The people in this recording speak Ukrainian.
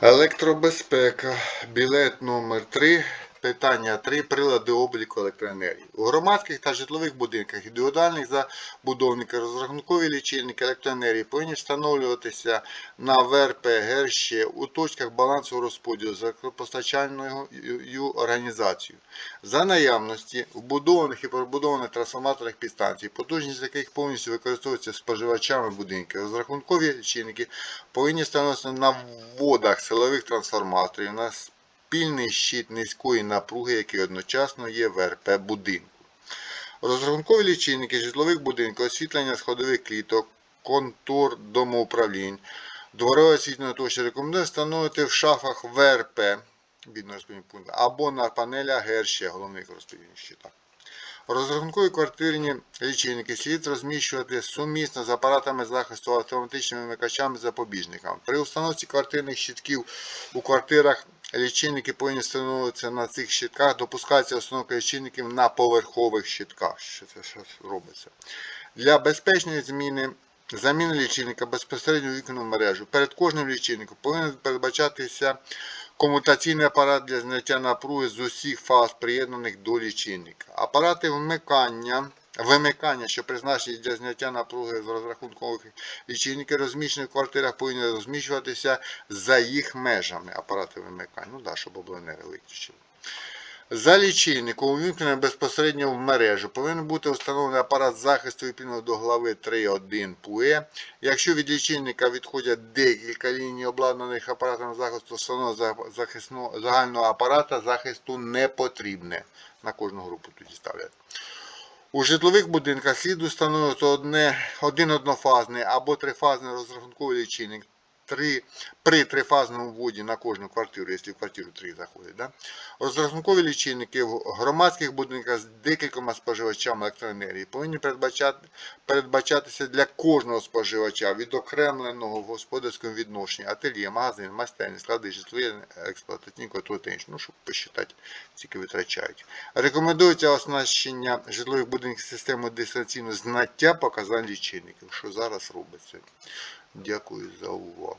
Електробезпека. Білет номер 3 Питання 3. Прилади обліку електроенергії. У громадських та житлових будинках індивідуальних забудовників розрахункові лічильники електроенергії повинні встановлюватися на ВРП ГРЩ у точках балансу розподілу з постачальною організацією. За наявності вбудованих і перебудованих трансформаторних підстанцій, потужність яких повністю використовується споживачами будинків. Розрахункові лічильники повинні встановитися на вводах силових трансформаторів, на спільний щит низької напруги, який одночасно є ВРП будинку. Розрахункові лічильники житлових будинків, освітлення сходових кліток, контур домоуправлінь, дворове освітлення тощо рекомендує встановити в шафах ВРП розподільних або на панелях ГРЩ, головних розподільних щитах. Розрахункові квартирні лічильники слід розміщувати сумісно з апаратами захисту автоматичними вимикачами запобіжниками. При установці квартирних щитків у квартирах лічильники повинні встановлюватися на цих щитках. Допускається установка лічильників на поверхових щитках. Що це що робиться? Для безпечної зміни заміни лічильника безпосередньо у вікну мережу. Перед кожним лічильником повинен передбачатися комутаційний апарат для зняття напруги з усіх фаз, приєднаних до лічильника. Апарати вмикання. Вимикання, що призначені для зняття напруги з розрахункових лічильників, розміщені в квартирах, повинні розміщуватися за їх межами. Апарати вимикання. Ну так, да, щоб обленери виключили. За лічильником, увімкненим безпосередньо в мережу, повинен бути встановлений апарат захисту відповідно до глави 3.1 ПУЕ. Якщо від лічильника відходять декілька ліній обладнаних апаратом захисту, встановлення захисного, загального апарата захисту не потрібне. На кожну групу тоді ставлять. У житлових будинках слід встановити один однофазний або трифазний розрахунковий лічильник три, при трифазному вводі на кожну квартиру, якщо в квартиру 3 заходить. Да? Розрахункові лічильники в громадських будинках з декількома споживачами електроенергії повинні передбачати, передбачатися для кожного споживача відокремленого в господарському відношенні ательє, магазин, майстерні, склади, житлові, експлуатаційні контроль. Ну, щоб посчитати, скільки витрачають. Рекомендується оснащення житлових будинків системою дистанційного знаття показань лічильників, що зараз робиться. Дякую за увагу.